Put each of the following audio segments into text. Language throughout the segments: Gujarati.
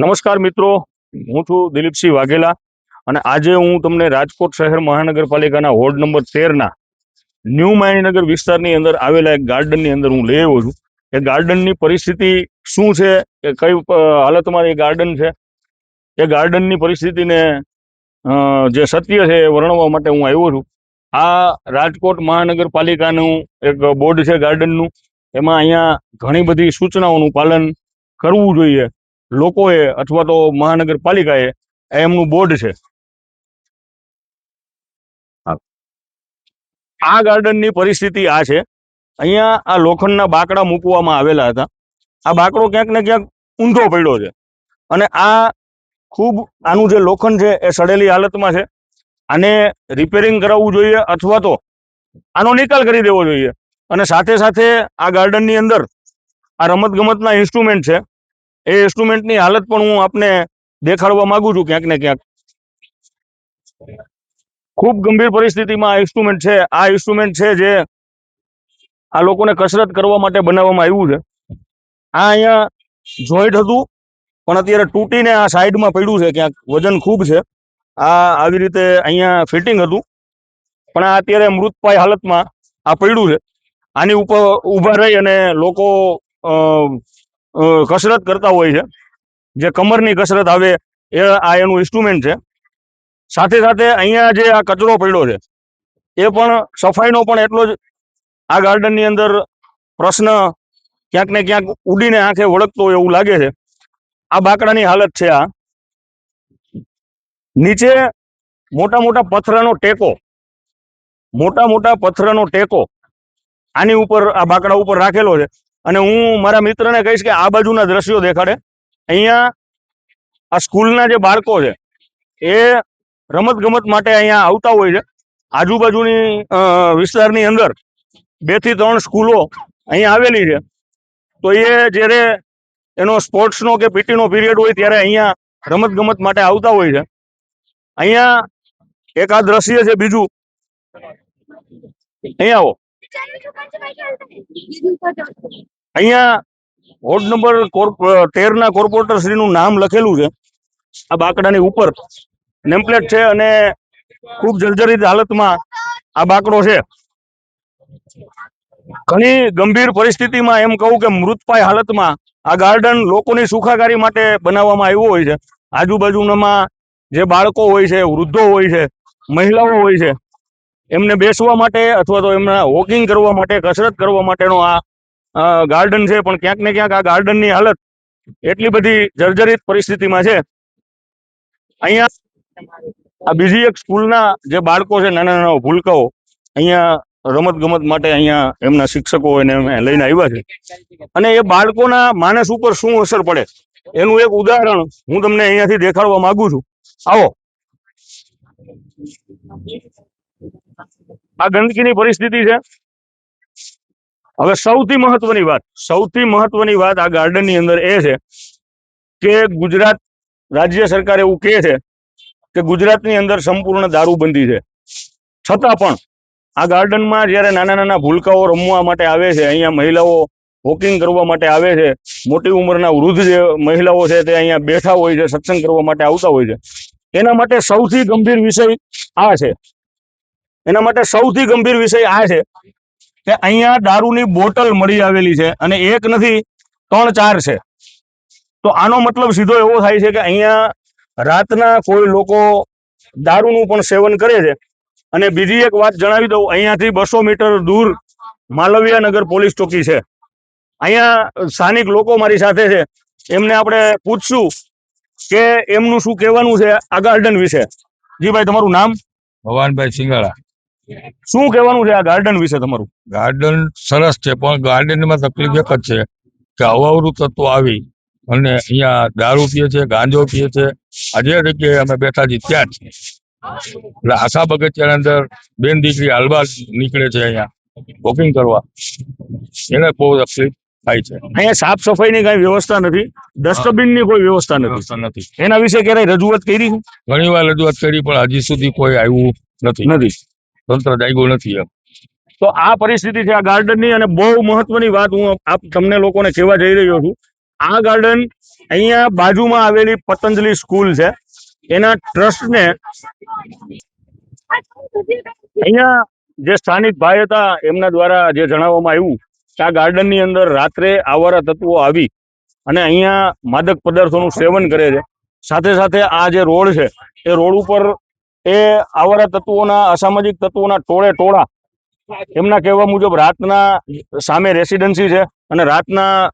નમસ્કાર મિત્રો, હું છું દિલીપસિંહ વાઘેલા અને આજે હું તમને રાજકોટ શહેર મહાનગરપાલિકાના વોર્ડ નંબર તેરના ન્યૂ માયનગર વિસ્તારની અંદર આવેલા એક ગાર્ડનની અંદર હું લઈ આવ્યો છું. એ ગાર્ડનની પરિસ્થિતિ શું છે? એ કઈ હાલતમાં એ ગાર્ડન છે? એ ગાર્ડનની પરિસ્થિતિને જે સત્ય છે એ વર્ણવવા માટે હું આવ્યો છું. આ રાજકોટ મહાનગરપાલિકાનું એક બોર્ડ છે ગાર્ડનનું. એમાં અહીંયા ઘણી બધી સૂચનાઓનું પાલન કરવું જોઈએ. લોકોએ અથવા તો મહાનગરપાલિકાએ એમનું બોર્ડ છે. આ ગાર્ડનની પરિસ્થિતિ આ છે. અહીંયા આ લોખંડના બાકડા મૂકવામાં આવેલા હતા. આ બાકડો ક્યાંક ને ક્યાંક ઊંધો પડ્યો છે. અને આ ખૂબ આનું જે લોખંડ છે એ સડેલી હાલતમાં છે. આને રિપેરિંગ કરાવવું જોઈએ અથવા તો આનો નિકાલ કરી દેવો જોઈએ. અને સાથે સાથે આ ગાર્ડનની અંદર આ રમતગમતના ઇન્સ્ટ્રુમેન્ટ છે. એ ઇન્સ્ટ્રુમેન્ટની હાલત પણ હું આપને દેખાડવા માંગુ છું ક્યાંક ને ક્યાંક. ખૂબ ગંભીર પરિસ્થિતિમાં આ ઇન્સ્ટ્રુમેન્ટ છે. આ ઇન્સ્ટ્રુમેન્ટ છે જે આ લોકોને કસરત કરવા માટે બનાવવામાં આવ્યું છે. આ અહીંયા જોઈન્ટ હતું, પણ અત્યારે તૂટીને આ સાઈડમાં પડ્યું છે. ક્યાંક વજન ખૂબ છે. આ આવી રીતે અહીંયા ફિટિંગ હતું, પણ આ અત્યારે મૃતપાય હાલતમાં આ પડ્યું છે. આની ઉપર ઊભા રહી અને લોકો કસરત કરતા હોય છે. જે કમરની કસરત આવે એ આ એનું ઇન્સ્ટ્રુમેન્ટ છે. સાથે સાથે અહીંયા જે આ કચરો પડ્યો છે, એ પણ સફાઈનો પણ એટલો જ આ ગાર્ડનની અંદર પ્રશ્ન ક્યાંક ને ક્યાંક ઉડીને આંખે વળગતો એવું લાગે છે. આ બાકડાની હાલત છે આ. નીચે મોટા મોટા પથરાનો ટેકો, મોટા મોટા પથરાનો ટેકો આની ઉપર, આ બાકડા ઉપર રાખેલો છે. અને હું મારા મિત્રને કહીશ કે આ બાજુના દ્રશ્યો દેખાડે. અહીંયા આ સ્કૂલના જે બાળકો છે, એ રમત ગમત માટે અહીંયા આવતા હોય છે. આજુબાજુની વિસ્તારની અંદર બેથી ત્રણ સ્કૂલો અહીંયા આવેલી છે. તો એ જ્યારે એનો સ્પોર્ટ્સનો કે પીટીનો પીરિયડ હોય ત્યારે અહીંયા રમત ગમત માટે આવતા હોય છે. અહીંયા એક દ્રશ્ય છે, બીજું. અહીંયા આવો. અહીંયા વોર્ડ નંબર તેર ના કોર્પોરેટર શ્રીનું નામ લખેલું છે, આ બાકડાની ઉપર. નેમપ્લેટ છે અને ખૂબ જર્જરિત હાલતમાં આ બાકડો છે. ઘણી ગંભીર પરિસ્થિતિમાં એમ કહું કે મૃતપાય હાલતમાં આ ગાર્ડન લોકોની સુખાકારી માટે બનાવવામાં આવ્યું હોય છે. આજુબાજુનામાં જે બાળકો હોય છે, વૃદ્ધો હોય છે, મહિલાઓ હોય છે, એમને બેસવા માટે અથવા તો એમના વોકિંગ કરવા માટે, કસરત કરવા માટેનો આ ગાર્ડન છે, પણ ક્યાંક ને ક્યાંક આ ગાર્ડનની હાલત એટલી બધી જર્જરિત પરિસ્થિતિમાં છે. અહીંયા આ બીજી એક સ્કૂલના જે બાળકો છે, નાના નાના ભૂલકાઓ, અહીંયા રમત ગમત માટે અહીંયા એમના શિક્ષકો એને લઈને આવ્યા છે. અને એ બાળકોના માનસ ઉપર શું અસર પડે? એનું એક ઉદાહરણ હું તમને અહીંયાથી દેખાડવા માંગુ છું. આવો. આ ગંદકીની પરિસ્થિતિ છે. હવે સૌથી મહત્વની વાત, સૌથી મહત્વની વાત આ ગાર્ડનની અંદર એ છે કે ગુજરાત રાજ્ય સરકાર એવું કહે છે કે ગુજરાતની અંદર સંપૂર્ણ દારૂબંધી છે. છતાં પણ આ ગાર્ડનમાં જ્યારે નાના નાના ભૂલકાઓ રમવા માટે આવે છે, અહીંયા મહિલાઓ વોકિંગ કરવા માટે આવે છે, મોટી ઉંમરના વૃદ્ધ જે મહિલાઓ છે તે અહીંયા બેઠા હોય છે, સત્સંગ કરવા માટે આવતા હોય છે, એના માટે સૌથી ગંભીર વિષય આ છે. એના માટે સૌથી ગંભીર વિષય આ છે કે અહીંયા દારૂની બોટલ મળી આવેલી છે અને એક નથી, ત્રણ ચાર છે. તો આનો મતલબ સીધો એવો થાય છે કે અહીંયા રાતના કોઈ લોકો દારૂનું પણ સેવન કરે છે. અને બીજી એક વાત જણાવી દઉં, અહીંયાથી બસો મીટર દૂર માલવિયા નગર પોલીસ ચોકી છે. અહીંયા સ્થાનિક લોકો મારી સાથે છે. એમને આપણે પૂછશું કે એમનું શું કહેવાનું છે આ ગાર્ડન વિશે. જી ભાઈ, તમારું નામ? ભવાનભાઈ સિંગાળા. શું કહેવાનું છે આ ગાર્ડન વિશે તમારું? ગાર્ડન સરસ છે પણ ગાર્ડનમાં તકલીફ એક જ છે કે અવાવરું તત્વો આવી અને અહીંયા દારૂ પીએ છે ગાંજો પીએ છે. આજે જગ્યાએ અમે બેઠા છીએ ત્યાં જ. એટલે આશા બગીચાની અંદર બેન દીકરી હાલવા નીકળે છે અહીંયા. વોકિંગ કરવા. એને બહુ તકલીફ થાય છે. અહીંયા સાફ સફાઈની કઈ વ્યવસ્થા નથી ડસ્ટબિનની કોઈ વ્યવસ્થા નથી. નથી. એના વિશે ક્યારેય રજૂઆત કરી? ઘણી વાર રજૂઆત કરી પણ હજી સુધી કોઈ આવ્યું નથી. નથી. તંત્ર જાગ્યું નથી એમ. તો આ પરિસ્થિતિ છે આ ગાર્ડનની અને બહુ મહત્વની વાત હું આપ તમને લોકોને કહેવા જઈ રહ્યો છું. આ ગાર્ડન અહીંયા બાજુમાં આવેલી પતંજલિ સ્કૂલ છે. એના ટ્રસ્ટને અહીંયા જે સ્થાનિક ભાઈ હતા એમના દ્વારા જે જણાવવામાં આવ્યું કે આ ગાર્ડનની અંદર રાત્રે આવારા તત્વો આવી અને અહીંયા માદક પદાર્થોનું સેવન કરે છે. સાથે સાથે આ જે રોડ છે, એ રોડ ઉપર એ આવારા તત્વોના, અસામાજિક તત્વોના ટોળે ટોળા. એમના કહેવા મુજબ રાતના સામે રેસિડેન્સી છે અને રાતના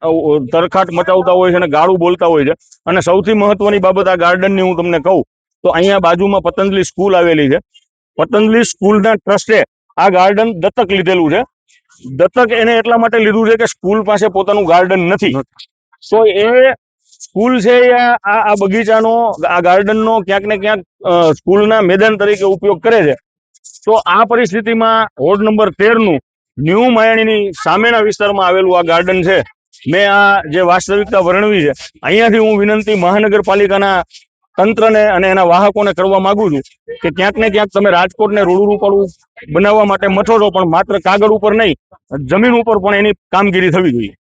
તરખાટ મચાવતા હોય છે અને ગાળું બોલતા હોય છે. અને સૌથી મહત્વની બાબત આ ગાર્ડનની હું તમને કહું, તો અહીંયા બાજુમાં પતંજલિ સ્કૂલ આવેલી છે. પતંજલિ સ્કૂલના ટ્રસ્ટે આ ગાર્ડન દત્તક લીધેલું છે. દત્તક એને એટલા માટે લીધું છે કે સ્કૂલ પાસે પોતાનું ગાર્ડન નથી. તો એ સ્કૂલ છે આ બગીચાનો, આ ગાર્ડનનો ક્યાંક ને ક્યાંક સ્કૂલના મેદાન તરીકે ઉપયોગ કરે છે. તો આ પરિસ્થિતિમાં વોર્ડ નંબર તેરનું ન્યૂ માયાણીની સામેના વિસ્તારમાં આવેલું આ ગાર્ડન છે. મેં આ જે વાસ્તવિકતા વર્ણવી છે, અહીંયાથી હું વિનંતી મહાનગરપાલિકાના તંત્રને અને એના વાહકોને કરવા માંગુ છું કે ક્યાંક ને ક્યાંક તમે રાજકોટને રૂડું બનાવવા માટે મથો પણ માત્ર કાગળ ઉપર નહીં, જમીન ઉપર પણ એની કામગીરી થવી જોઈએ.